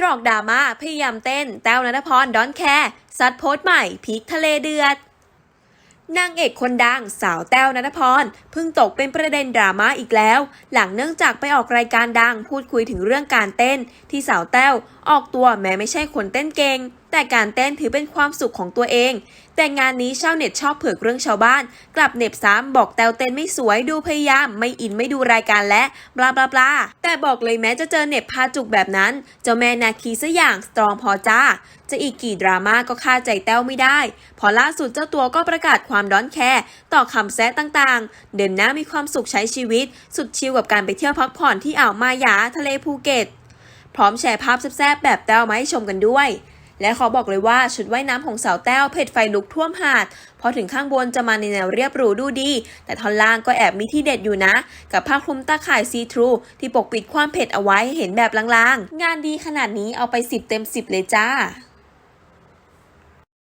ตรอกดราม่าพยายามเต้น แต้วนัทพรดอนแคร์ซัดโพสต์ใหม่พีคทะเลเดือดนางเอกคนดังสาวแต้วนัทพรเพิ่งตกเป็นประเด็นดราม่าอีกแล้ว หลังเนื่องจากไปออกรายการดังพูดคุยถึงเรื่องการเต้น ที่สาวแต้วออกตัวแม้ไม่ใช่คนเต้นเก่ง แต่การเต้นถือเป็นความสุขของตัวเอง แต่งานนี้ชาวเน็ตชอบเผือกเรื่องชาวบ้าน กลับเน็บซ้ำบอกแต้วเต้นไม่สวยดูพยายาม ไม่อินไม่ดูรายการและบลาบลาบลาแต่บอกเลยแม้จะเจอเน็บพาจุกแบบนั้น เจ้าแม่นาคีซะอย่างสตรองพอจ้า จะอีกกี่ดราม่าก็ฆ่าใจแต้วไม่ได้ พอล่าสุดเจ้าตัวก็ประกาศความดอนแคร์ต่อคำแซะต่างๆ เดินหน้ามีความสุขใช้ชีวิต สุดชิลกับการไปเที่ยวพักผ่อนที่อ่าวมายาทะเลภูเก็ต พร้อมแชร์ภาพแซ่บๆแบบแต้วมาให้ชมกันด้วย และขอบอกเลยว่าชุดว่ายน้ำของสาวแต้วเผ็ดไฟลุกท่วมหาด พอถึงข้างบนจะมาในแนวเรียบหรูดูดี แต่ท่อนล่างก็แอบมีที่เด็ดอยู่นะ กับผ้าคลุมตาข่ายซีทรูที่ปกปิดความเผ็ดเอาไว้เห็นแบบลางๆ งานดีขนาดนี้เอาไป 10 เต็ม 10 เลยจ้า